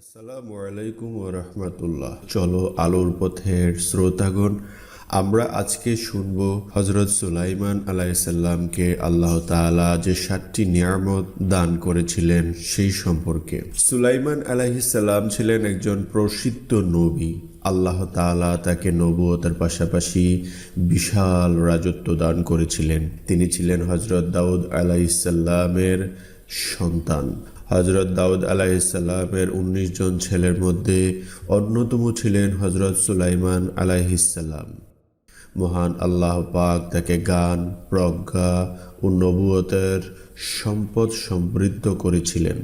আসসালামু আলাইকুম রহমতুল্লাহ। চলো আলোর পথের শ্রোতাগণ, আমরা আজকে শুনব হজরত সুলাইমান আলাইসাল্লামকে আল্লাহ তাআলা যে সাতটি নিয়ামত দান করেছিলেন সেই সম্পর্কে। সুলাইমান আলাইহিসাল্লাম ছিলেন একজন প্রসিদ্ধ নবী। আল্লাহ তাআলা তাকে নবুয়তের পাশাপাশি বিশাল রাজত্ব দান করেছিলেন। তিনি ছিলেন হজরত দাউদ আলাইসাল্লামের সন্তান। হজরত দাউদ আলাইসাল্লামের উনিশ জন ছেলের মধ্যে অন্যতম ছিলেন হজরত সুলাইমান আলাইহিসাল্লাম মহান আল্লাহ পাক তাকে গান প্রজ্ঞা ও নবুয়তের সম্পদ সমৃদ্ধ করেছিলেন।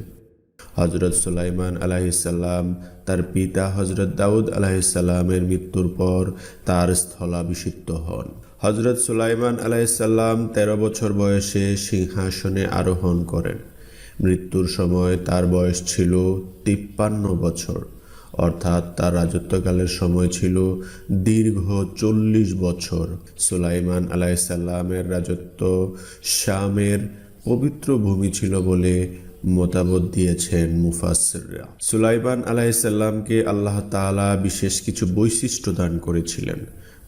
হজরত সুলাইমান আলাহিসাল্লাম তার পিতা হজরত দাউদ আলাহিসাল্লামের মৃত্যুর পর তার স্থলাভিষিক্ত হন। হজরত সুলাইমান আলাহিসাল্লাম তেরো বছর বয়সে সিংহাসনে আরোহণ করেন। মৃত্যুর সময় তার বয়স ছিল তিপ্পান্ন বছর। অর্থাৎ তার রাজত্বকালের সময় ছিল দীর্ঘ চল্লিশ বছর। সুলাইমান আলাইসাল্লামের রাজত্ব শামের পবিত্র ভূমি ছিল বলে মতামত দিয়েছেন মুফাসিররা সুলাইমান আলাইসাল্লামকে আল্লাহ তাআলা বিশেষ কিছু বৈশিষ্ট্য দান করেছিলেন।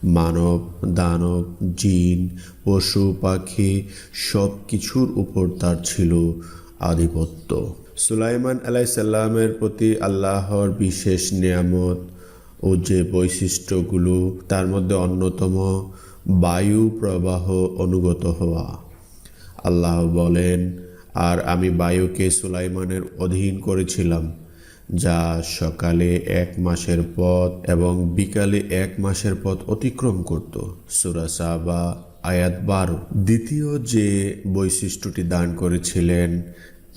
মানব, দানব, জিন, পশু, পাখি সব কিছুর উপর তার ছিল আধিপত্য। সুলাইমান আলাইসাল্লামের প্রতি আল্লাহর বিশেষ নিয়ামত ও যে বৈশিষ্ট্যগুলো, তার মধ্যে অন্যতম বায়ু প্রবাহ অনুগত হওয়া। আল্লাহ বলেন, আর আমি বায়ুকে সুলাইমানের অধীন করেছিলাম, যা সকালে এক মাসের পথ এবং বিকালে এক মাসের পথ অতিক্রম করত। সুরা সাবা আয়াত বারো। দ্বিতীয় যে বৈশিষ্ট্যটি দান করেছিলেন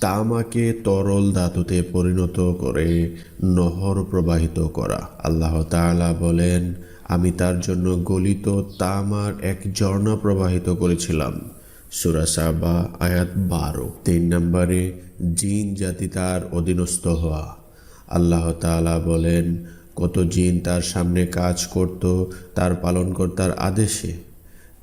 তামাকে তরল ধাতুতে পরিণত করে নহর প্রবাহিত করা। আল্লাহ তাআলা বলেন, আমি তার জন্য গলিত তামার এক ঝর্ণা প্রবাহিত করেছিলাম। সুরা সাবা, আয়াত বারো। তিন নম্বরে, জিন জাতি তার অধীনস্থ হওয়া। আল্লাহ তাআলা বলেন, কত জিন তার সামনে কাজ করত, তার পালনকর্তার আদেশে।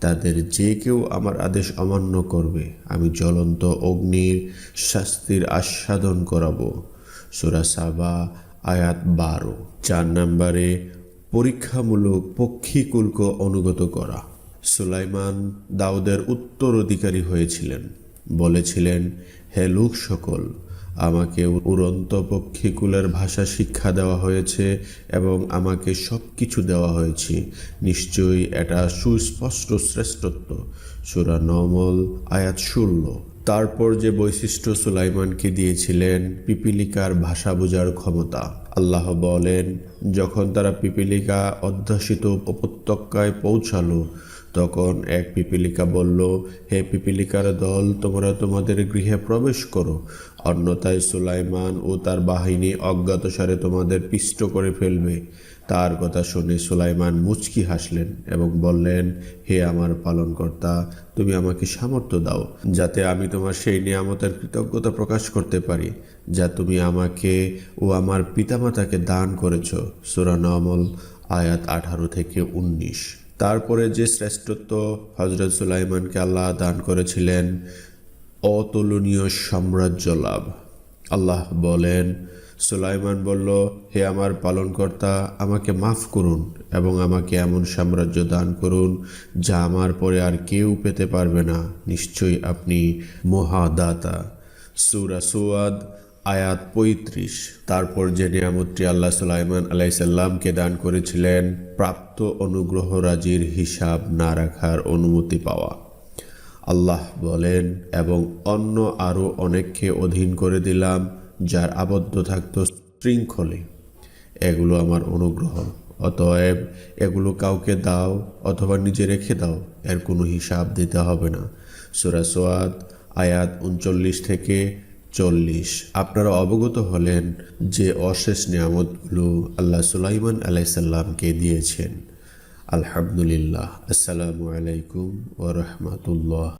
তাদের যে কেউ আমার আদেশ অমান্য করবে, আমি জ্বলন্ত অগ্নির শাস্তির আস্বাদন করাবো। সুরা সাবা, আয়াত বারো। চার নম্বরে, পরীক্ষামূলক পক্ষীকুলক অনুগত করা। সুলাইমান দাউদের উত্তরাধিকারী হয়েছিলেন। বলেছিলেন, হে লোক সকল আমাকে উড়ন্ত পক্ষীকুলের ভাষা শিক্ষা দেওয়া হয়েছে এবং আমাকে সব কিছু দেওয়া হয়েছে। নিশ্চয়ই এটা সুস্পষ্ট শ্রেষ্ঠত্ব। সুরা নমল আয়াত ষোলো। তারপর যে বৈশিষ্ট্য সুলাইমানকে দিয়েছিলেন, পিপিলিকার ভাষা বোঝার ক্ষমতা। আল্লাহ বলেন, যখন তারা পিপিলিকা অধ্যাসিত উপত্যকায় পৌঁছালো তখন এক পিপিলিকা বলল, হে পিপিলিকার দল, তোমরা তোমাদের গৃহে প্রবেশ করো। অন্যথায় সুলাইমান ও তার বাহিনী অজ্ঞাতসারে তোমাদের পিষ্ট করে ফেলবে। তার কথা শুনে সুলাইমান মুচকি হাসলেন এবং বললেন, হে আমার পালনকর্তা, তুমি আমাকে সামর্থ্য দাও, যাতে আমি তোমার সেই নিয়ামতের কৃতজ্ঞতা প্রকাশ করতে পারি, যা তুমি আমাকে ও আমার পিতামাতাকে দান করেছ। সুরানমল আয়াত আঠারো থেকে উনিশ। তারপরে যে শ্রেষ্ঠত্ব হজরত সুলাইমানকে আল্লাহ দান করেছিলেন, অতুলনীয় সাম্রাজ্য লাভ। আল্লাহ বলেন, সুলাইমান বলল, হে আমার পালনকর্তা, আমাকে মাফ করুন এবং আমাকে এমন সাম্রাজ্য দান করুন যা আমার পরে আর কেউ পেতে পারবে না। নিশ্চয়ই আপনি মহাদাতা। সুরা সুয়াদ আয়াত পঁয়ত্রিশ। তারপর যে নিয়ামতটি আল্লাহ সুলাইমান আলাইসাল্লামকে দান করেছিলেন, প্রাপ্ত অনুগ্রহ রাজির হিসাব না রাখার অনুমতি পাওয়া। আল্লাহ বলেন, এবং অন্য আরও অনেককে অধীন করে দিলাম, যার আবদ্ধ থাকত শৃঙ্খলে। এগুলো আমার অনুগ্রহ। অতএব এগুলো কাউকে দাও অথবা নিজে রেখে দাও, এর কোনো হিসাব দিতে হবে না। সুরা সোয়াদ, আয়াত উনচল্লিশ থেকে চল্লিশ। আপনারা অবগত হলেন যে অশেষ নিয়ামতগুলো আল্লাহ সুলাইমান আলাইসাল্লামকে দিয়েছেন। আলহামদুলিল্লাহ। আসসালামু আলাইকুম ও রহমতুল্লাহ।